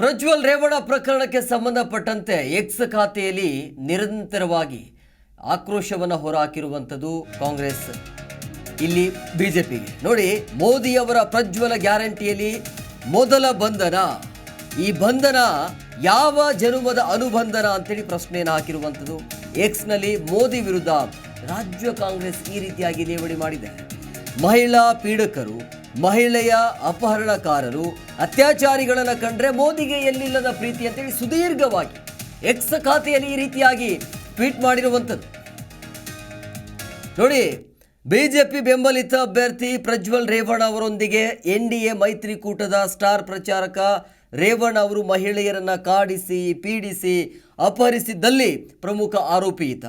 ಪ್ರಜ್ವಲ್ ರೇವಣ ಪ್ರಕರಣಕ್ಕೆ ಸಂಬಂಧಪಟ್ಟಂತೆ ಎಕ್ಸ್ ಖಾತೆಯಲ್ಲಿ ನಿರಂತರವಾಗಿ ಆಕ್ರೋಶವನ್ನು ಹೊರಹಾಕಿರುವಂಥದ್ದು ಕಾಂಗ್ರೆಸ್, ಇಲ್ಲಿ ಬಿಜೆಪಿಗೆ. ನೋಡಿ ಮೋದಿಯವರ ಪ್ರಜ್ವಲ ಗ್ಯಾರಂಟಿಯಲ್ಲಿ ಮೊದಲ ಬಂಧನ. ಈ ಬಂಧನ ಯಾವ ಜನುಮದ ಅನುಬಂಧನ ಅಂತೇಳಿ ಪ್ರಶ್ನೆಯನ್ನು ಹಾಕಿರುವಂಥದ್ದು. ಎಕ್ಸ್ನಲ್ಲಿ ಮೋದಿ ವಿರುದ್ಧ ರಾಜ್ಯ ಕಾಂಗ್ರೆಸ್ ಈ ರೀತಿಯಾಗಿ ಲೇವಡಿ ಮಾಡಿದೆ. ಮಹಿಳಾ ಪೀಡಕರು ಮಹಿಳೆಯ ಅಪಹರಣಕಾರರು, ಅತ್ಯಾಚಾರಿಗಳನ್ನು ಕಂಡ್ರೆ ಮೋದಿಗೆ ಎಲ್ಲಿಲ್ಲದ ಪ್ರೀತಿ ಅಂತೇಳಿ ಸುದೀರ್ಘವಾಗಿ ಎಕ್ಸ್ ಖಾತೆಯಲ್ಲಿ ಈ ರೀತಿಯಾಗಿ ಟ್ವೀಟ್ ಮಾಡಿರುವಂಥದ್ದು. ನೋಡಿ, ಬಿಜೆಪಿ ಬೆಂಬಲಿತ ಅಭ್ಯರ್ಥಿ ಪ್ರಜ್ವಲ್ ರೇವಣ್ಣ ಅವರೊಂದಿಗೆ ಎನ್ ಡಿ ಎ ಮೈತ್ರಿಕೂಟದ ಸ್ಟಾರ್ ಪ್ರಚಾರಕ ರೇವಣ್ಣ ಅವರು ಮಹಿಳೆಯರನ್ನು ಕಾಡಿಸಿ, ಪೀಡಿಸಿ, ಅಪಹರಿಸಿದ್ದಲ್ಲಿ ಪ್ರಮುಖ ಆರೋಪಿ ಈತ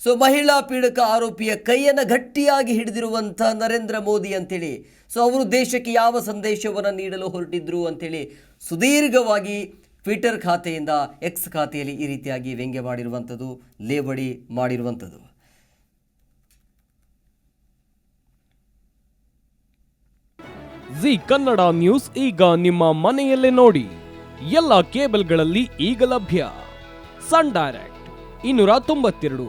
ಸೊ ಮಹಿಳಾ ಪೀಡಕ ಆರೋಪಿಯ ಕೈಯನ್ನು ಗಟ್ಟಿಯಾಗಿ ಹಿಡಿದಿರುವಂಥ ನರೇಂದ್ರ ಮೋದಿ ಅಂತೇಳಿ. ಸೊ ಅವರು ದೇಶಕ್ಕೆ ಯಾವ ಸಂದೇಶವನ್ನು ನೀಡಲು ಹೊರಟಿದ್ರು ಅಂತೇಳಿ ಸುದೀರ್ಘವಾಗಿ ಟ್ವಿಟರ್ ಖಾತೆಯಿಂದ ಎಕ್ಸ್ ಖಾತೆಯಲ್ಲಿ ಈ ರೀತಿಯಾಗಿ ವ್ಯಂಗ್ಯ ಮಾಡಿರುವಂಥದ್ದು, ಲೇವಡಿ ಮಾಡಿರುವಂಥದ್ದು. ಜಿ ಕನ್ನಡ ನ್ಯೂಸ್ ಈಗ ನಿಮ್ಮ ಮನೆಯಲ್ಲೇ ನೋಡಿ. ಎಲ್ಲ ಕೇಬಲ್ಗಳಲ್ಲಿ ಈಗ ಲಭ್ಯ. ಸನ್ ಡೈರೆಕ್ಟ್, ಇನ್ನೂರ ತೊಂಬತ್ತೆರಡು.